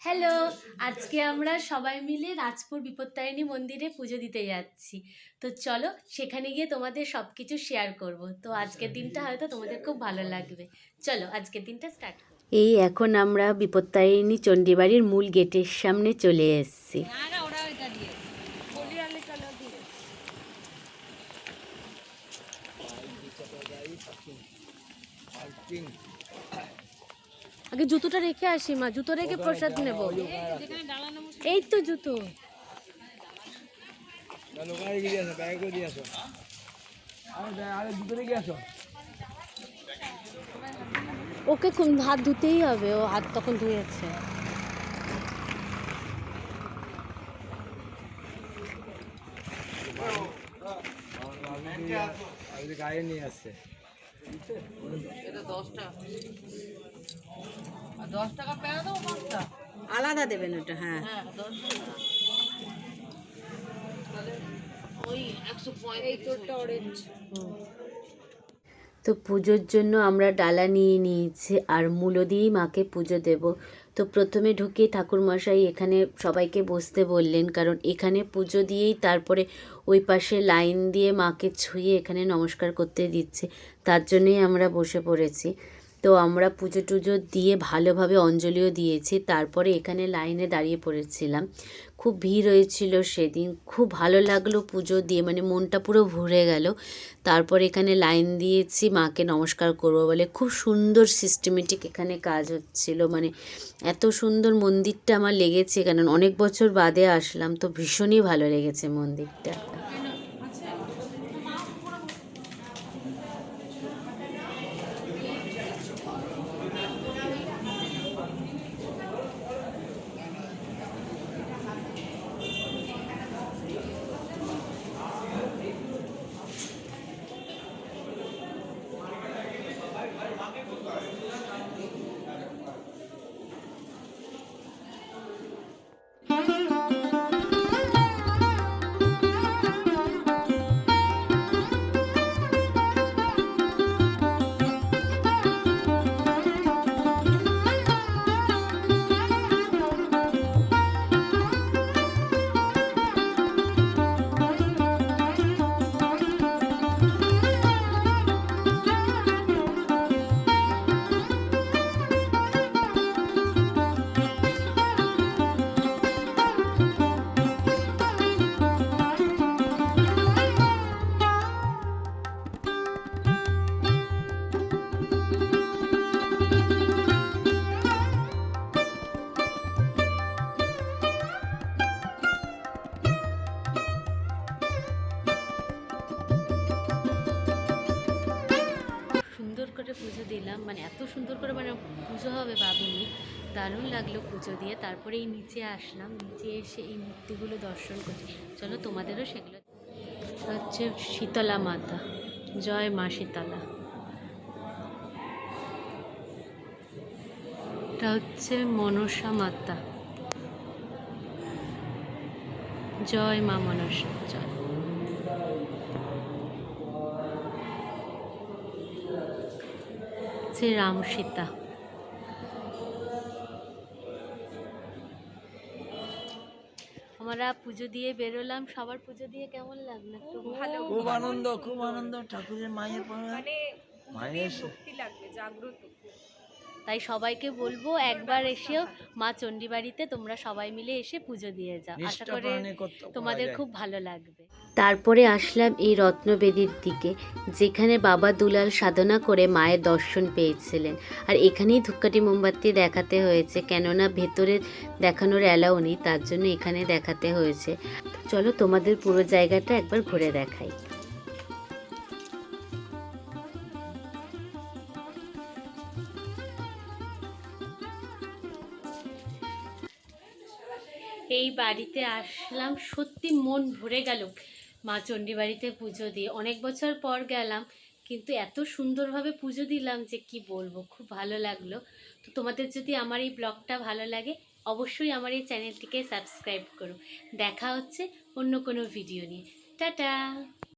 Hello আজকে আমরা সবাই মিলে রাজপুর বিপত্তারিণী মন্দিরে পুজো দিতে যাচ্ছি। তো চলো সেখানে গিয়ে তোমাদের সব কিছু শেয়ার করব। তো আজকের দিনটা হয়তো তোমাদের খুব ভালো লাগবে। চলো আজকের দিনটা স্টার্ট এই এখন আমরা বিপত্তারিণী চণ্ডীবাড়ির মূল গেটের সামনে চলে এসেছি। আগে জুতোটা রেখে আসি মা। জুতো রেখে প্রসাদ নেব। এই তো জুতো। লোকালে গিয়ে আসো ব্যাগে করে দিয়ে আসো। আরে ব্যাগ- আরে ভিতরে গিয়ে আসো ওকে দশ টাকা দেবো আলাদা দেবেন ওটা হ্যাঁ। হ্যাঁ দশ টাকা আলাদা দেবেন ওটা হ্যাঁ। তো পুজোর জন্য আমরা ডালা নিয়ে নিয়েছি আর মূলো দিয়েই মাকে পুজো দেব। তো প্রথমে ঢুকে ঠাকুরমশাই এখানে সবাইকে বসতে বললেন, কারণ এখানে পুজো দিয়েই তারপরে ওই পাশে লাইন দিয়ে মাকে ছুঁয়ে এখানে নমস্কার করতে দিচ্ছে। তার জন্যই আমরা বসে পড়েছি। তো আমরা পুজো টুজো দিয়ে ভালোভাবে অঞ্জলিও দিয়েছি। তারপরে এখানে লাইনে দাঁড়িয়ে পড়েছিলাম। খুব ভিড় হয়েছিল সেদিন। খুব ভালো লাগল পুজো দিয়ে মানে মনটা পুরো ভরে গেল। তারপর এখানে লাইন দিয়েছি, মাকে নমস্কার করব বলে। খুব সুন্দর সিস্টেমেটিক এখানে কাজ হচ্ছিল। মানে এত সুন্দর মন্দিরটা আমার লেগেছে কারণ অনেক বছর বাদে আসলাম, তো ভীষণই ভালো লেগেছে মন্দিরটা। দিলাম মানে এত সুন্দর করে মানে পুজো হবে ভাবিনি। দারুণ লাগল পুজো দিয়ে। তারপরে এই নিচে আসলাম, নিচে এসে এই মূর্তিগুলো দর্শন করছি। চলো তোমাদেরও সেগুলো হচ্ছে শীতলা মাতা। জয় মা শীতলা। এটা হচ্ছে মনসা মাতা। জয় মা মনসা, জয়। হচ্ছে রাম সীতা। আমরা পুজো দিয়ে বেরোলাম। সবার পুজো দিয়ে কেমন লাগল? একটু ভালো। খুব আনন্দ খুব আনন্দ। ঠাকুরের মায়ের পরে মায়ের তাই সবাইকে বলব একবার এসেও মা চণ্ডীবাড়িতে তোমরা সবাই মিলে এসে পুজো দিয়ে যাও। আশা করে তোমাদের খুব ভালো লাগবে। তারপরে আসলাম এই রত্নবেদির দিকে যেখানে বাবা দুলাল সাধনা করে মায়ের দর্শন পেয়েছিলেন। আর এখানেই ধূপকাঠি মোমবাতি দেখাতে হয়েছে কেননা ভেতরে দেখানোর অ্যালাউ নেই তার জন্য এখানে দেখাতে হয়েছে। চলো তোমাদের পুরো জায়গাটা একবার ঘুরে দেখাই। এই বাড়িতে আসলাম, সত্যি মন ভরে গেল। মা চণ্ডী বাড়িতে পুজো দিয়ে অনেক বছর পর গেলাম, কিন্তু এত সুন্দরভাবে পুজো দিলাম যে কি বলব, খুব ভালো লাগল। তো তোমাদের যদি আমার এই ব্লগটা ভালো লাগে, অবশ্যই আমার এই চ্যানেলটিকে সাবস্ক্রাইব করো। দেখা হচ্ছে অন্য কোনো ভিডিও নিয়ে। টাটা!